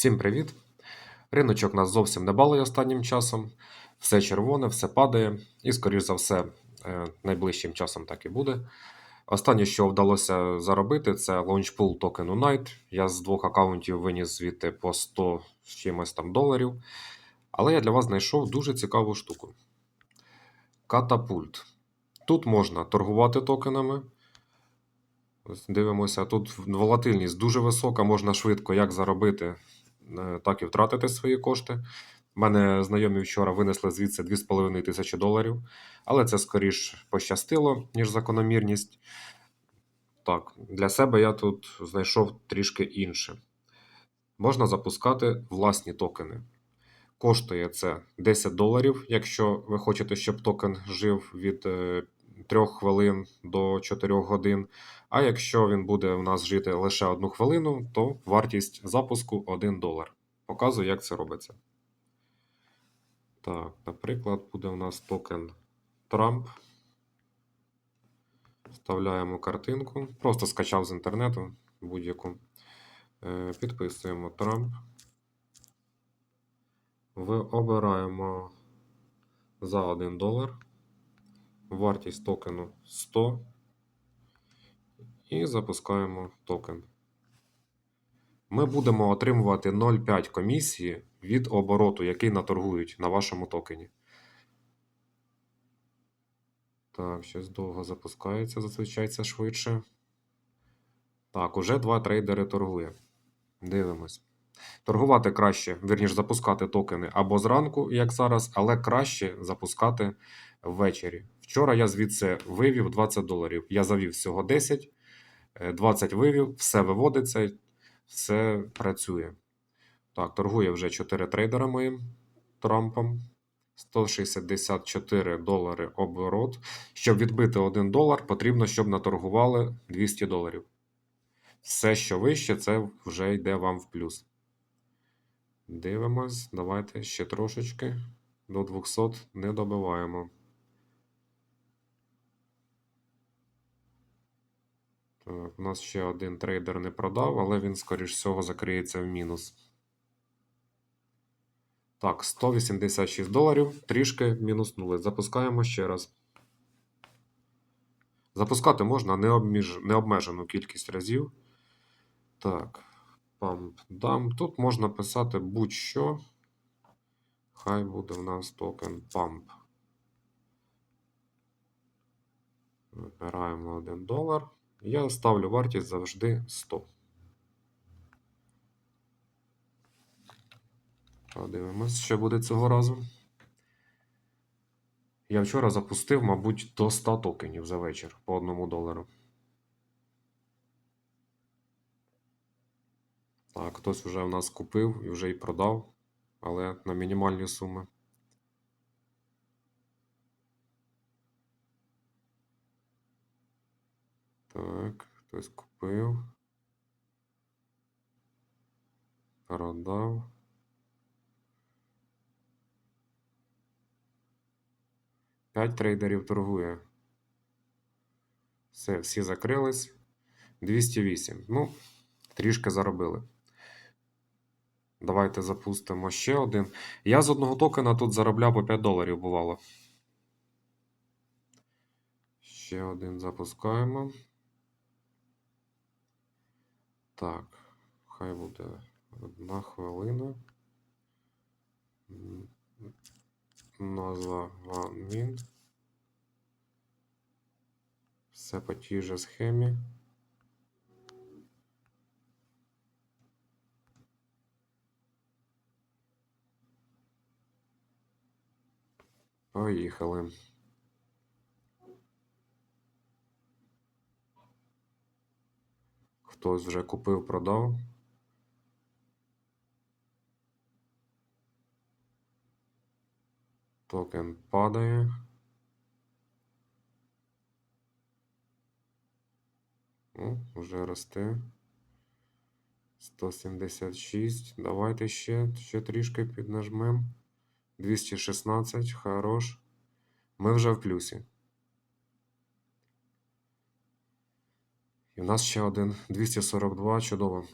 Всім привіт! Риночок нас зовсім не балує останнім часом. Все червоне, все падає, і, скоріш за все, е, найближчим часом так і буде. Останнє, що вдалося заробити, це лаунчпул токену Night. Я з двох аккаунтів виніс звідти по 100 з чимось там доларів. Але я для вас знайшов дуже цікаву штуку. Катапульт. Тут можна торгувати токенами. Дивимося, тут волатильність дуже висока, можна швидко як заробити, так і втратити свої кошти. У мене знайомі вчора винесли звідси 2,5 тисячі доларів, але це скоріш пощастило, ніж закономірність. Так, для себе я тут знайшов трішки інше. Можна запускати власні токени. Коштує це 10 доларів, якщо ви хочете, щоб токен жив від 3 хвилин до 4 годин. А якщо він буде у нас жити лише одну хвилину, то вартість запуску 1 долар. Показую, як це робиться. Так, наприклад, буде у нас токен Трамп. Вставляємо картинку. Просто скачав з інтернету будь-яку. Е, Підписуємо Трамп. Ви обираємо за 1 долар. Вартість токену 100. І запускаємо токен. Ми будемо отримувати 0,5 комісії від обороту, який наторгують на вашому токені. Так, щось довго запускається, зазвичай це швидше. Так, уже два трейдери торгує. Дивимось. Торгувати краще, вірніш, запускати токени або зранку, як зараз, але краще запускати ввечері. Вчора я звідси вивів 20 доларів. Я завів всього 10, е, 20 вивів, все виводиться, все працює. Так, торгує вже 4 трейдера моїм Трампом. 164 долари оборот. Щоб відбити 1 долар, потрібно, щоб наторгували 200 доларів. Все, що вище, це вже йде вам в плюс. Дивимось, давайте ще трошечки. До 200 не добиваємо. У нас ще один трейдер не продав, але він, скоріш всього, закриється в мінус. Так, 186 доларів. Трішки мінуснули. Запускаємо ще раз. Запускати можна необмежену кількість разів. Так, pump dam. Тут можна писати будь-що. Хай буде в нас токен pump. Вибираємо 1 долар. Я ставлю вартість завжди 100. Подивимось, що буде цього разу. Я вчора запустив, мабуть, до 100 токенів за вечір по 1 долару. Так, хтось вже в нас купив і вже і продав, але на мінімальні суми. Так, хтось купив. Продав. П'ять трейдерів торгує. Все, всі закрились. 208. Ну, трішки заробили. Давайте запустимо ще один. Я з одного токена тут заробляв по 5 доларів, бувало. Ще один запускаємо. Так, хай буде одна хвилина. Назва OneMint. Все по тій же схемі. Поїхали. Хтось вже купив, продав. Токен падає. О, вже росте. 176. Давайте ще, ще трішки піднажмем. 216, хорош. Ми вже в плюсі. І в нас ще один 242, чудово.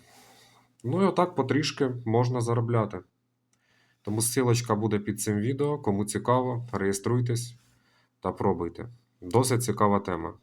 Ну і отак потрішки можна заробляти. Тому ссылочка буде під цим відео. Кому цікаво, реєструйтесь та пробуйте. Досить цікава тема.